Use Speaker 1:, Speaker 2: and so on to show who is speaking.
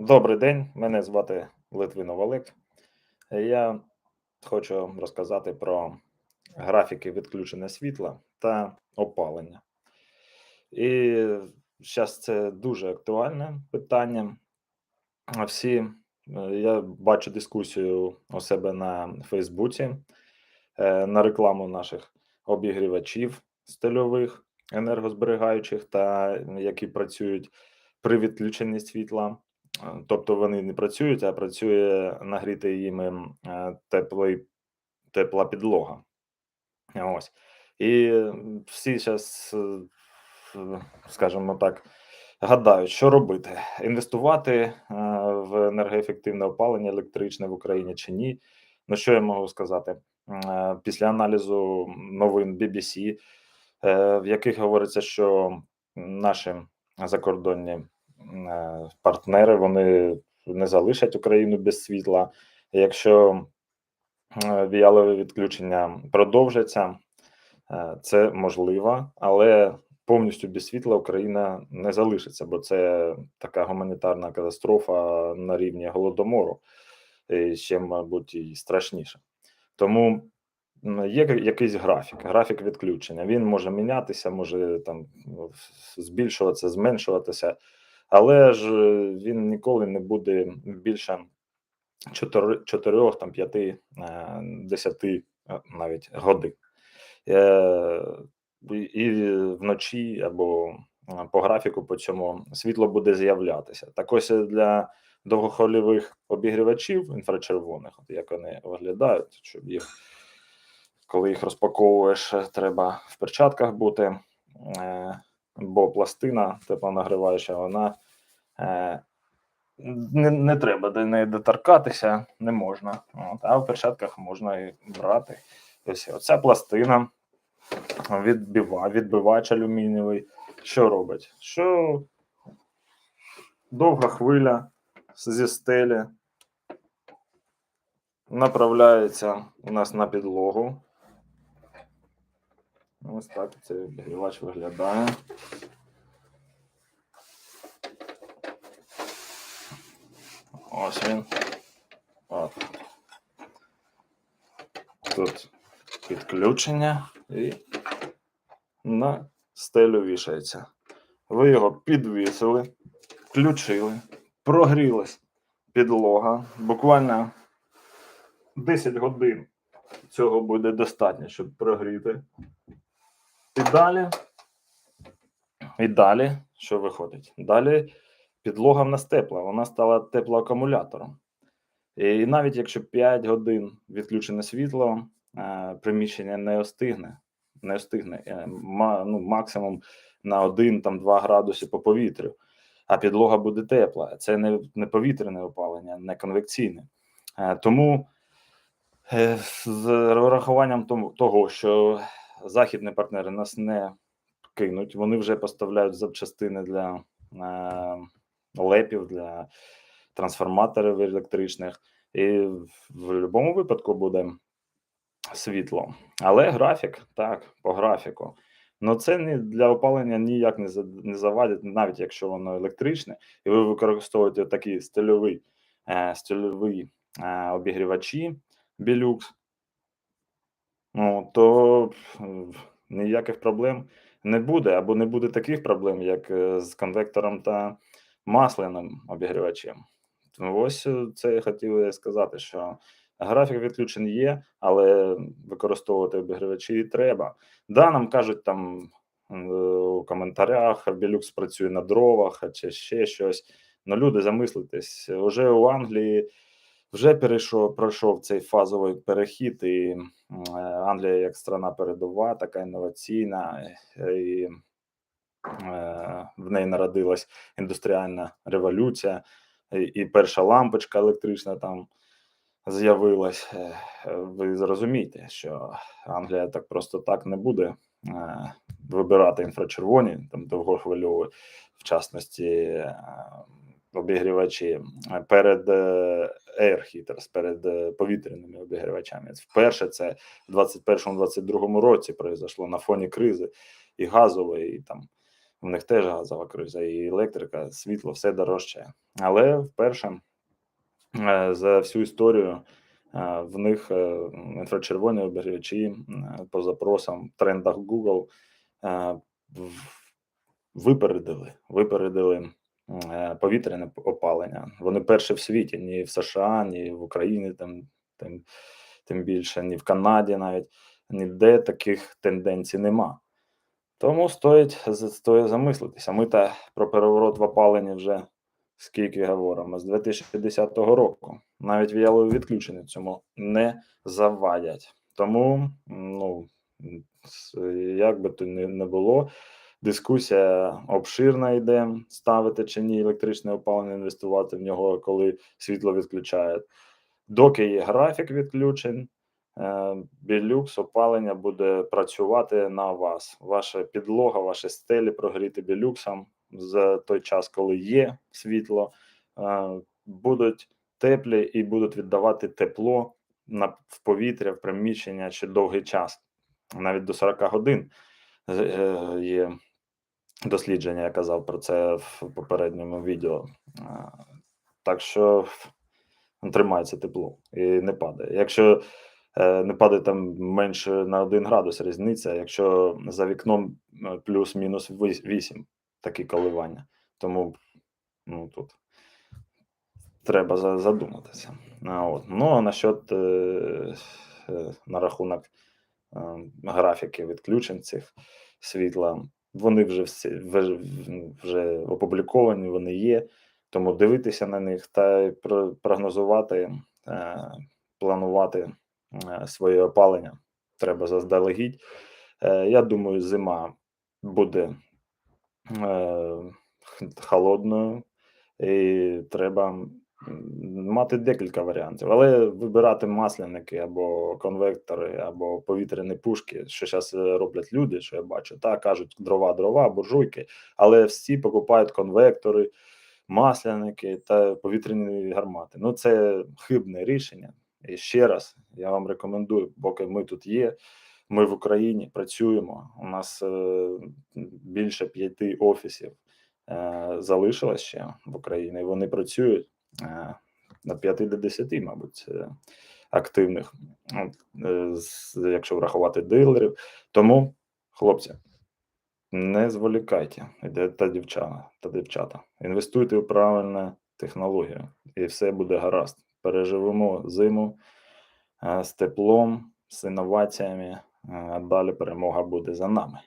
Speaker 1: Добрий день, мене звати Литвинов Олег. Я хочу розказати про графіки відключення світла та опалення. І зараз це дуже актуальне питання. Всі, е, я бачу дискусію у себе на Фейсбуці е, на рекламу наших обігрівачів стильових, енергозберігаючих та які працюють при відключенні світла. Е, Тобто вони не працюють, а працює нагріти їм е, теплий, тепла підлога. Ось. І всі зараз, скажімо так, гадають, що робити: інвестувати е, в енергоефективне опалення електричне в Україні чи ні. Ну, що я можу сказати? Е, Після аналізу новин BBC, е, в яких говориться, що наші закордонні е, партнери вони не залишать Україну без світла. Якщо е, віялове відключення продовжиться, е, це можливо, але повністю без світла Україна не залишиться, бо це така гуманітарна катастрофа на рівні голодомору, і ще, мабуть, і страшніше. Тому є якийсь графік, графік відключення. Він може мінятися, може там ну, збільшуватися, зменшуватися, але ж е, він ніколи не буде більше 4, 4 там 5, е, 10 е, навіть годин. Е, і- вночі або е, по графіку по цьому світло буде з'являтися. Так ось е, для довгохвильових обігрівачів інфрачервоних, от як вони виглядають, щоб їх, коли їх розпаковуєш, е, треба в перчатках бути, е, бо пластина теплонагріваюча, вона е, не, не треба до неї доторкатися, не можна. От, а в перчатках можна і брати. Ось оця пластина відбива, відбивач алюмінієвий. Що робить? Що довга хвиля зі стелі направляється у нас на підлогу. Ось так цей обігрівач виглядає. Ось він. От. Тут підключення і на стелю вішається. Ви його підвісили, включили, прогрілась підлога. Буквально 10 годин цього буде достатньо, щоб прогріти. І далі. І далі, що виходить? Далі підлога в нас тепла, вона стала теплоакумулятором. І навіть якщо 5 годин відключене світло, е, приміщення не остигне. Не остигне е, ну, максимум на 1-2 градуси по повітрю, а підлога буде тепла. Це не, не повітряне опалення, не конвекційне. Е, Тому з врахуванням того, що західні партнери нас не кинуть, вони вже поставляють запчастини для е, лепів, для трансформаторів електричних, і в будь-якому випадку буде світло. Але графік, так, по графіку. Ну це не для опалення ніяк не, за- не завадить, навіть якщо воно електричне, і ви використовуєте такі стильові, е, стильові е, обігрівачі Білюкс, ну, то ніяких проблем не буде, або не буде таких проблем, як е, з конвектором та масляним обігрівачем. Ось е, це я хотів сказати, що графік відключень є, але використовувати обігрівачі треба. Да, нам кажуть там у коментарях, Білюкс працює на дровах чи ще щось. Ну, люди, замислитесь, уже у Англії вже перейшов, пройшов цей фазовий перехід, і е, Англія як страна передова, така інноваційна, е, і е, в неї народилась індустріальна революція, і, перша лампочка електрична там з'явилась. Ви зрозумієте, що Англія так просто так не буде вибирати інфрачервоні, там довгохвильові, в частності. Обігрівачі е, перед е, Air Heaters, перед е, повітряними обігрівачами. Вперше це в 21-22 році произошло на фоні кризи і газової, і там в них теж газова криза, і електрика, світло, все дорожчає. Але вперше за всю історію в них інфрачервоні обігрівачі по запросам, трендах Google випередили, випередили повітряне опалення. Вони перші в світі, ні в США, ні в Україні, там, тим, тим більше, ні в Канаді навіть ніде таких тенденцій нема. Тому стоїть, стоїть замислитися. Ми та про переворот в опаленні вже скільки говоримо, з 2010 року. Навіть віялові відключення цьому не завадять. Тому, ну, як би то не було, дискусія обширна йде, ставити чи ні електричне опалення, інвестувати в нього, коли світло відключають. Доки є графік відключень, е, білюкс опалення буде працювати на вас. Ваша підлога, ваші стелі прогріти білюксом за той час, коли є світло, е, будуть теплі і будуть віддавати тепло на в повітря, в приміщення ще довгий час, навіть до 40 годин. Е, Є дослідження, я казав про це в попередньому відео. Так що тримається тепло і не падає. Якщо е, не падає там менше на 1 градус різниця, якщо за вікном е, плюс-мінус 8 такі коливання. Тому ну, тут треба задуматися. От. Ну, а насчет е, на рахунок графіки відключень цих світла, вони вже всі вже, опубліковані, вони є. Тому дивитися на них та прогнозувати, е, планувати е, своє опалення треба заздалегідь. Е, я думаю, зима буде холодною, і треба мати декілька варіантів, але вибирати масляники або конвектори, або повітряні пушки, що зараз роблять люди, що я бачу, та кажуть дрова, дрова, буржуйки, але всі покупають конвектори, масляники та повітряні гармати. Ну, це хибне рішення. І ще раз я вам рекомендую, поки ми тут є. Ми в Україні працюємо. У нас е, більше п'яти офісів е, залишилось ще в Україні. Вони працюють е, на 5 до 10, мабуть, е, активних, е, якщо врахувати дилерів. Тому, хлопці, не зволікайте, іде та дівчата, та дівчата. Інвестуйте в правильну технологію, і все буде гаразд. Переживемо зиму е, з теплом, з інноваціями, а далі перемога буде за нами.